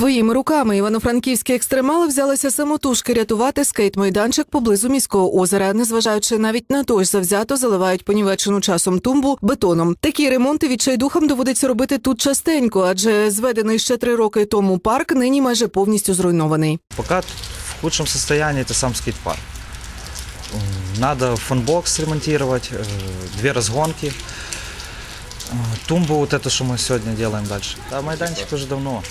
Своїми руками івано-франківські екстремали взялися самотужки рятувати скейт-майданчик поблизу міського озера, незважаючи навіть на то, що завзято заливають понівечену часом тумбу бетоном. Такі ремонти відчайдухам доводиться робити тут частенько, адже зведений ще три роки тому парк нині майже повністю зруйнований. Пока в худшем состоянии это сам скейт-парк. М, Надо фонбокс ремонтировать, э, две разгонки, э, тумбу вот эту, что мы сегодня делаем дальше. Да, майданчик уже давно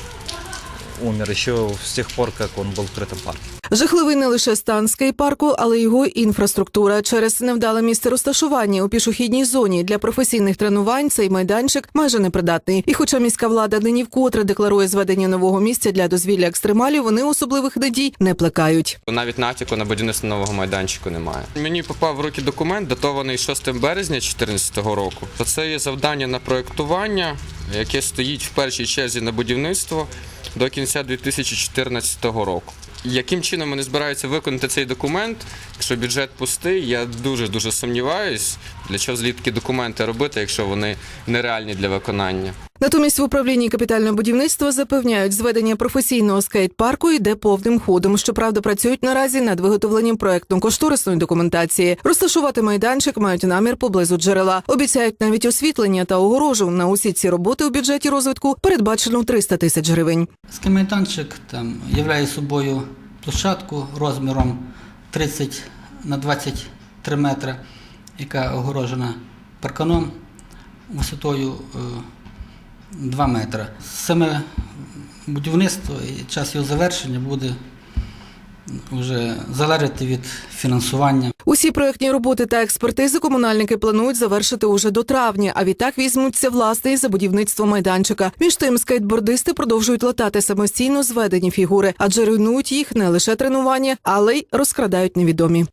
умер, еще с тех пор, как он был в открытом парке. Жахливий не лише стан скейт-парку, але й його інфраструктура. Через невдале місце розташування у пішохідній зоні для професійних тренувань цей майданчик майже непридатний. І хоча міська влада нині вкотре декларує зведення нового місця для дозвілля екстремалів, вони особливих надій не плекають. Навіть натяку на будівництво нового майданчику немає. Мені попав в руки документ, датований 6 березня 2014 року. То це є завдання на проєктування, яке стоїть в першій черзі на будівництво до кінця 2014 року. Яким чином вони збираються виконати цей документ, якщо бюджет пустий, я дуже дуже сумніваюсь, для чого злітки документи робити, якщо вони нереальні для виконання. Натомість в управлінні капітального будівництва запевняють, зведення професійного скейт-парку йде повним ходом. Щоправда, працюють наразі над виготовленням проектно-кошторисної документації. Розташувати майданчик мають намір поблизу джерела. Обіцяють навіть освітлення та огорожу. На усі ці роботи у бюджеті розвитку передбачено 300 тисяч гривень. Скам'янтанчик там являє собою площадку розміром 30 на 23 метри, яка огорожена парканом висотою е, 2 метри. Саме будівництво і час його завершення буде вже залежати від фінансування. Усі проектні роботи та експертизи комунальники планують завершити уже до травня, а відтак візьмуться власне і за будівництво майданчика. Між тим, скейтбордисти продовжують латати самостійно зведені фігури, адже руйнують їх не лише тренування, але й розкрадають невідомі.